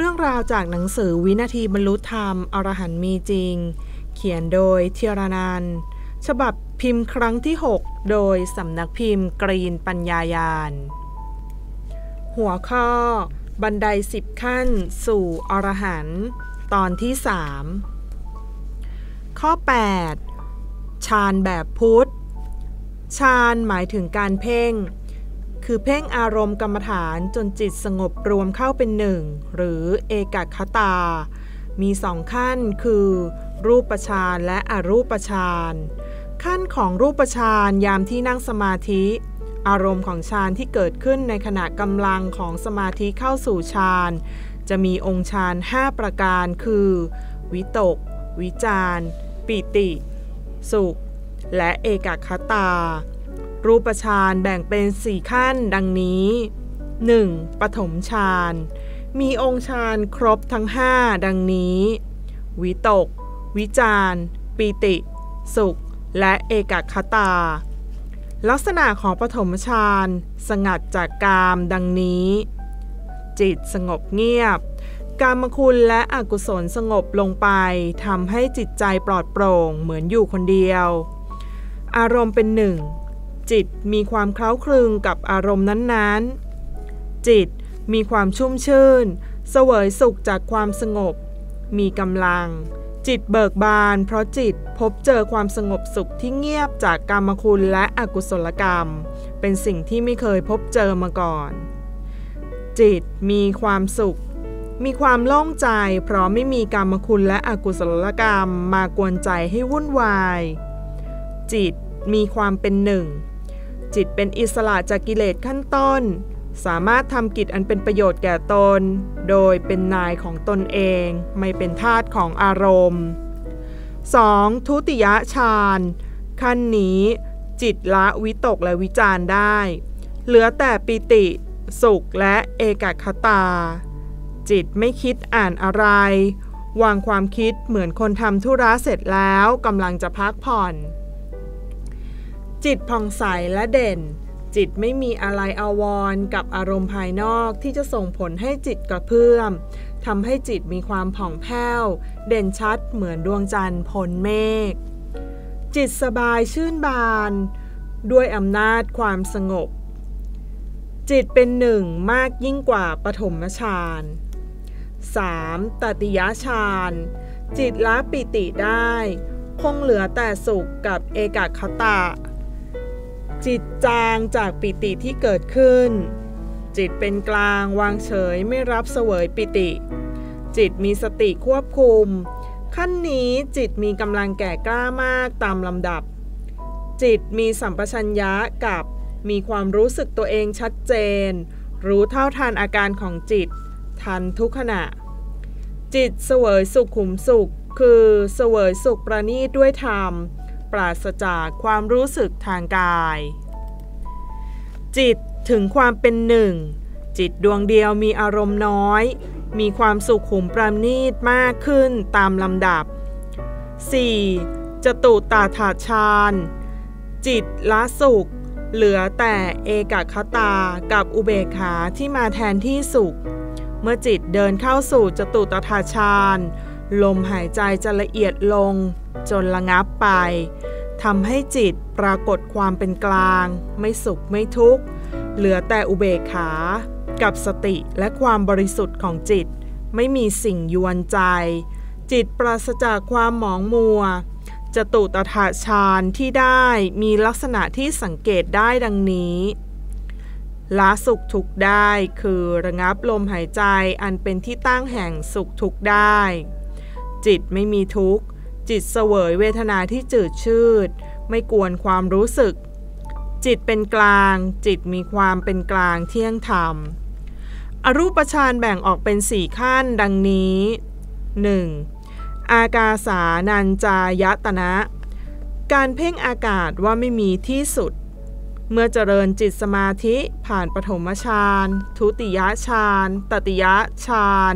เรื่องราวจากหนังสือวินาทีบรรลุธรรม อรหันต์มีจริง เขียนโดยเทียรนันฉบับพิมพ์ครั้งที่ 6 โดยสำนักพิมพ์กรีนปัญญายาน หัวข้อ บันไดสิบขั้น สู่อรหันต์ตอนที่ 3 ข้อ 8 ฌานแบบพุทธ ฌานหมายถึงการเพ่ง คือเพ่งอารมณ์กรรมฐานจนจิตสงบรวมเข้าเป็นหนึ่ง หรือเอกคตา มีสองขั้นคือ รูปฌานและอรูปฌานขั้นของรูปฌานยามที่นั่งสมาธิ อารมณ์ของฌานที่เกิดขึ้นในขณะกำลังของสมาธิเข้าสู่ฌานจะมีองค์ฌาน5ประการคือ วิตก วิจารปิติ สุข และเอกคตา รูปฌานแบ่งเป็นสี่ขั้นดังนี้ 1. ปฐมฌาน มีองค์ฌานครบทั้ง 5 ดังนี้ วิตก วิจารปิติ สุข และเอกคตา ลักษณะของปฐมฌานสงัดจากกามดังนี้ จิตสงบเงียบ กามคุณและอกุศลสงบลงไปทำให้จิตใจปลอดโปร่งเหมือนอยู่คนเดียว อารมณ์เป็นหนึ่ง จิตมีความเคล้าคลึงกับอารมณ์นั้นๆ จิตมีความชุ่มชื่น เสวยสุขจากความสงบ มีกำลัง จิตเบิกบาน เพราะจิตพบเจอความสงบสุขที่เงียบจากกรรมคุณและอกุศลกรรม เป็นสิ่งที่ไม่เคยพบเจอมาก่อน จิตมีความสุข มีความโล่งใจ เพราะไม่มีกรรมคุณและอกุศลกรรมมากวนใจให้วุ่นวาย จิตมีความเป็นหนึ่ง จิตเป็นอิสระจากกิเลสขั้นต้น สามารถทำกิจอันเป็นประโยชน์แก่ตน โดยเป็นนายของตนเอง ไม่เป็นทาสของอารมณ์ 2. ทุติยฌานขั้นนี้จิตละวิตกและวิจารได้ เหลือแต่ปิติ สุขและเอกคตา จิตไม่คิดอ่านอะไร วางความคิดเหมือนคนทำธุระเสร็จแล้วกำลังจะพักผ่อน จิตผ่องใสและเด่น จิตไม่มีอะไรอาวรกับอารมณ์ภายนอกที่จะส่งผลให้จิตกระเพื่อมทำให้จิตมีความผ่องแผ้ว เด่นชัดเหมือนดวงจันทร์พ้นเมฆ จิตสบายชื่นบาน ด้วยอำนาจความสงบ จิตเป็นหนึ่งมากยิ่งกว่าปฐมฌาน 3. ตติยฌาน จิตละปิติได้ คงเหลือแต่สุขกับเอกคตะ จิตจางจากปิติที่เกิดขึ้น จิตเป็นกลางวางเฉยไม่รับเสวยปิติ จิตมีสติควบคุม ขั้นนี้จิตมีกำลังแก่กล้ามากตามลำดับ จิตมีสัมปชัญญะกับมีความรู้สึกตัวเองชัดเจน รู้เท่าทันอาการของจิต ทันทุกขณะ จิตเสวยสุขขุมสุข คือเสวยสุขประณีตด้วยธรรม ปราศจากความรู้สึกทางกาย จิตถึงความเป็นหนึ่ง จิตดวงเดียวมีอารมณ์น้อย มีความสุขขุมประณีตมากขึ้นตามลำดับ 4. จตุตาถาฌานจิตละสุข เหลือแต่เอกคตากับอุเบกขาที่มาแทนที่สุข เมื่อจิตเดินเข้าสู่จตุตถาฌาน ลมหายใจจะละเอียดลง จนระงับไปทำให้จิตปรากฏความเป็นกลาง ไม่สุขไม่ทุกข์ เหลือแต่อุเบกขา กับสติและความบริสุทธิ์ของจิต ไม่มีสิ่งยวนใจ จิตปราศจากความหมองมัวจตุตถาฌานที่ได้มีลักษณะที่สังเกตได้ดังนี้ละสุขทุกข์ได้คือระงับลมหายใจอันเป็นที่ตั้งแห่งสุขทุกข์ได้ จิตไม่มีทุกข์ จิตเสวยเวทนาที่จืดชืด ไม่กวนความรู้สึก จิตเป็นกลาง จิตมีความเป็นกลางเที่ยงธรรม อรูปฌานแบ่งออกเป็นสี่ขั้นดังนี้ 1. อากาสานัญจายตนะ การเพ่งอากาศว่าไม่มีที่สุด เมื่อเจริญจิตสมาธิผ่านปฐมฌาน ทุติยฌาน ตติยฌาน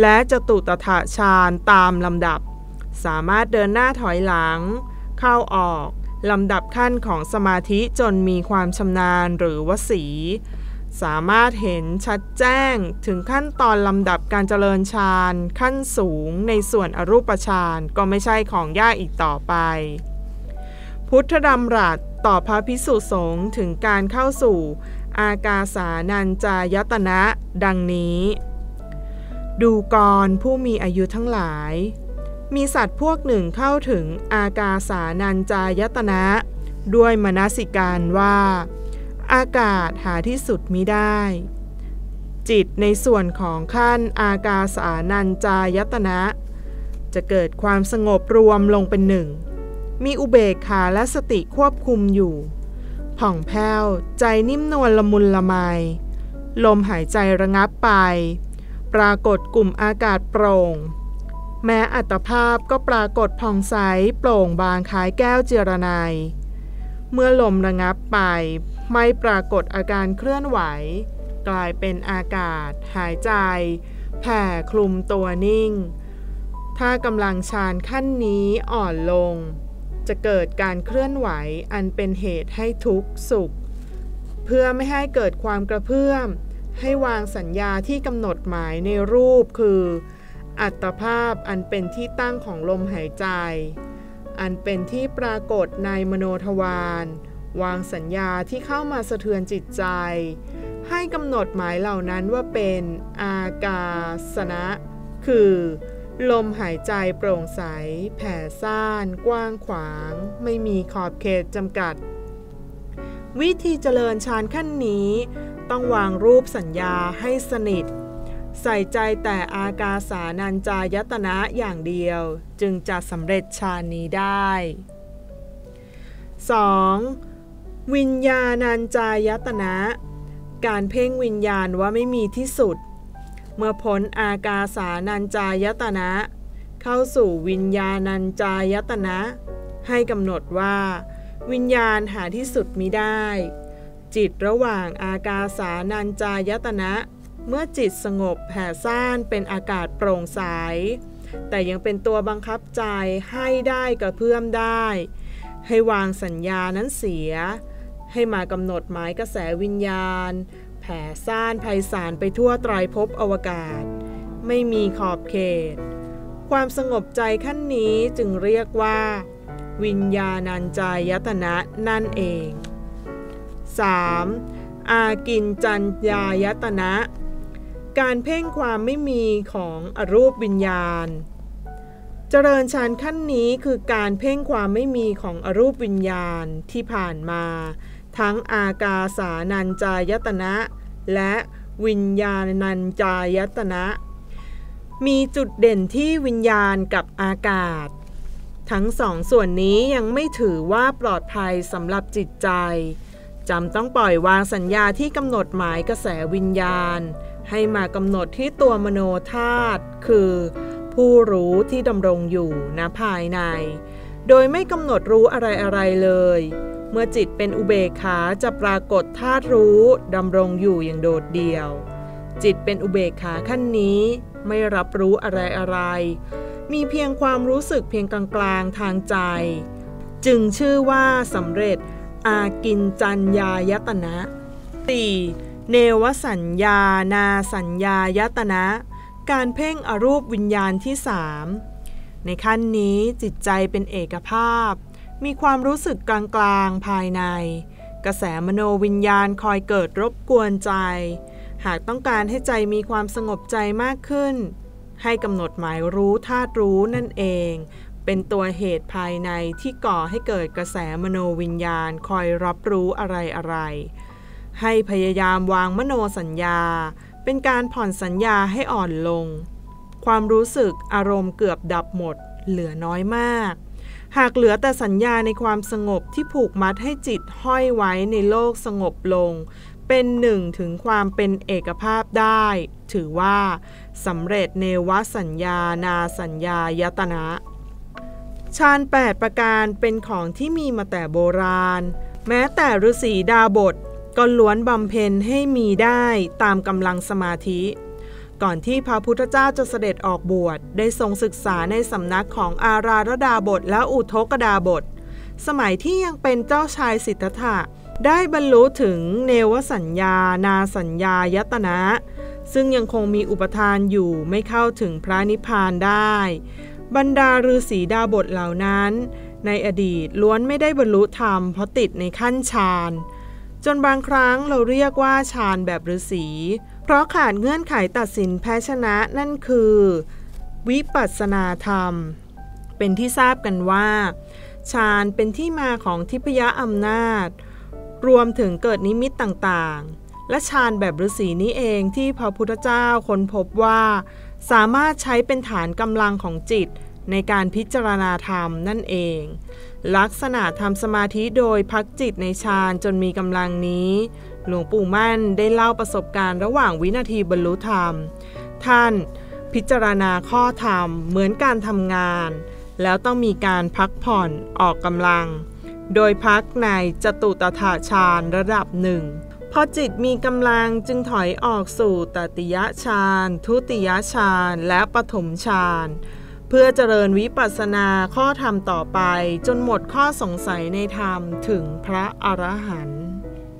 และจตุตถาฌานตามลำดับ สามารถเดินหน้าถอยหลัง เข้าออกลำดับขั้นของสมาธิจนมีความชำนาญหรือวสี สามารถเห็นชัดแจ้งถึงขั้นตอนลำดับการเจริญฌานขั้นสูงในส่วนอรูปฌานก็ไม่ใช่ของยากอีกต่อไป พุทธดำรัสต่อพระพิสุสงฆ์ถึงการเข้าสู่ อากาสานัญจายตนะ ดังนี้ ดูกรผู้มีอายุทั้งหลาย มีสัตว์พวกหนึ่งเข้าถึงอากาสานัญจายตนะ ด้วยมนสิการว่า อากาศหาที่สุดมิได้ จิตในส่วนของขั้นอากาสานัญจายตนะ จะเกิดความสงบรวมลงเป็นหนึ่ง มีอุเบกขาและสติควบคุมอยู่ผ่องแผ้วใจนิ่มนวลละมุนละไม ลมหายใจระงับไป ปรากฏกลุ่มอากาศโปร่ง แม้อัตภาพก็ปรากฏผ่องใสโปร่งบางคล้ายแก้วเจรไนยเมื่อลมระงับไป ไม่ปรากฏอาการเคลื่อนไหว กลายเป็นอากาศ หายใจ แผ่คลุมตัวนิ่ง ถ้ากำลังฌานขั้นนี้อ่อนลง จะเกิดการเคลื่อนไหวอันเป็นเหตุให้ทุกข์สุข เพื่อไม่ให้เกิดความกระเพื่อม ให้วางสัญญาที่กำหนดหมายในรูปคือ อัตภาพอันเป็นที่ตั้งของลมหายใจ อันเป็นที่ปรากฏในมโนทวารวางสัญญาที่เข้ามาสะเทือนจิตใจ ให้กำหนดหมายเหล่านั้นว่าเป็นอากาสนะ คือ ลมหายใจโปร่งใส แผ่ซ่าน กว้างขวาง ไม่มีขอบเขตจำกัด วิธีเจริญฌานขั้นนี้ ต้องวางรูปสัญญาให้สนิท ใส่ใจแต่อากาสานัญจายตนะอย่างเดียวจึงจะสำเร็จฌานนี้ได้ 2. วิญญาณัญจายตนะ การเพ่งวิญญาณว่าไม่มีที่สุด เมื่อพ้นอากาสานัญจายตนะ เข้าสู่วิญญาณัญจายตนะ ให้กำหนดว่า วิญญาณหาที่สุดมิได้ จิตระหว่างอากาสานัญจายตนะ เมื่อจิตสงบแผ่ซ่านเป็นอากาศโปร่งใส แต่ยังเป็นตัวบังคับใจให้ได้กระเพื่อมได้ ให้วางสัญญานั้นเสีย ให้มากำหนดหมายกระแสวิญญาณ แผ่ซ่านไพศาลไปทั่วไตรภพอวกาศ ไม่มีขอบเขต ความสงบใจขั้นนี้จึงเรียกว่า วิญญาณัญจายตนะนั่นเอง 3. อากินจัญญายตนะ การเพ่งความไม่มีของอรูปวิญญาณ เจริญฌานขั้นนี้คือการเพ่งความไม่มีของอรูปวิญญาณที่ผ่านมา ทั้งอากาสานัญจายตนะ และวิญญาณัญจายตนะ มีจุดเด่นที่วิญญาณกับอากาศ ทั้งสองส่วนนี้ยังไม่ถือว่าปลอดภัยสำหรับจิตใจ จำต้องปล่อยวางสัญญาที่กำหนดหมายกระแสวิญญาณ ให้มากำหนดที่ตัวมโนธาตุคือ ผู้รู้ที่ดำรงอยู่ณภายใน โดยไม่กำหนดรู้อะไรๆเลย เมื่อจิตเป็นอุเบกขาจะปรากฏธาตุรู้ดำรงอยู่อย่างโดดเดี่ยว จิตเป็นอุเบกขาขั้นนี้ไม่รับรู้อะไรๆมีเพียงความรู้สึกเพียงกลางๆทางใจ จึงชื่อว่าสำเร็จ อากินจัญญายตนะ 4. เนวสัญญานาสัญญายตนะ การเพ่งอรูปวิญญาณที่สามในขั้นนี้จิตใจเป็นเอกภาพ มีความรู้สึกกลางๆภายใน กระแสมโนวิญญาณคอยเกิดรบกวนใจ หากต้องการให้ใจมีความสงบใจมากขึ้น ให้กำหนดหมายรู้ธาตุรู้นั่นเอง เป็นตัวเหตุภายในที่ก่อให้เกิดกระแสมโนวิญญาณคอยรับรู้อะไรอะไร ให้พยายามวางมโนสัญญา เป็นการผ่อนสัญญาให้อ่อนลง ความรู้สึกอารมณ์เกือบดับหมด เหลือน้อยมาก หากเหลือแต่สัญญาในความสงบที่ผูกมัดให้จิตห้อยไว้ในโลกสงบลง เป็นหนึ่งถึงความเป็นเอกภาพได้ ถือว่าสำเร็จเนวสัญญานาสัญญายตนะ ฌาน8ประการเป็นของที่มีมาแต่โบราณ แม้แต่ฤาษีดาบทก็ล้วนบำเพ็ญให้มีได้ตามกำลังสมาธิ ก่อนที่พระพุทธเจ้าจะเสด็จออกบวชได้ทรงศึกษาในสำนักของอาราธดาบทและอุทกดาบท สมัยที่ยังเป็นเจ้าชายสิทธัตถะได้บรรลุถึงเนวสัญญา นาสัญญายตนะ ซึ่งยังคงมีอุปทานอยู่ไม่เข้าถึงพระนิพพานได้ บรรดาฤาษีดาบทเหล่านั้น ในอดีตล้วนไม่ได้บรรลุธรรมเพราะติดในขั้นฌานจนบางครั้งเราเรียกว่าฌานแบบฤาษีเพราะขาดเงื่อนไขตัดสินแพ้ชนะนั่นคือ วิปัสสนาธรรม เป็นที่ทราบกันว่าฌานเป็นที่มาของทิพยอำนาจ รวมถึงเกิดนิมิตต่างๆ และฌานแบบฤาษีนี้เองที่พระพุทธเจ้าค้นพบว่า สามารถใช้เป็นฐานกำลังของจิตในการพิจารณาธรรมนั่นเอง ลักษณะทำสมาธิโดยพักจิตในฌานจนมีกำลังนี้ หลวงปู่มั่นได้เล่าประสบการณ์ระหว่างวินาทีบรรลุธรรม ท่านพิจารณาข้อธรรมเหมือนการทำงาน แล้วต้องมีการพักผ่อนออกกำลัง โดยพักในจตุตถาฌานระดับหนึ่ง พอจิตมีกำลังจึงถอยออกสู่ตติยฌาน ทุติยฌานและปฐมฌานเพื่อเจริญวิปัสสนาข้อธรรมต่อไป จนหมดข้อสงสัยในธรรมถึงพระอรหันต์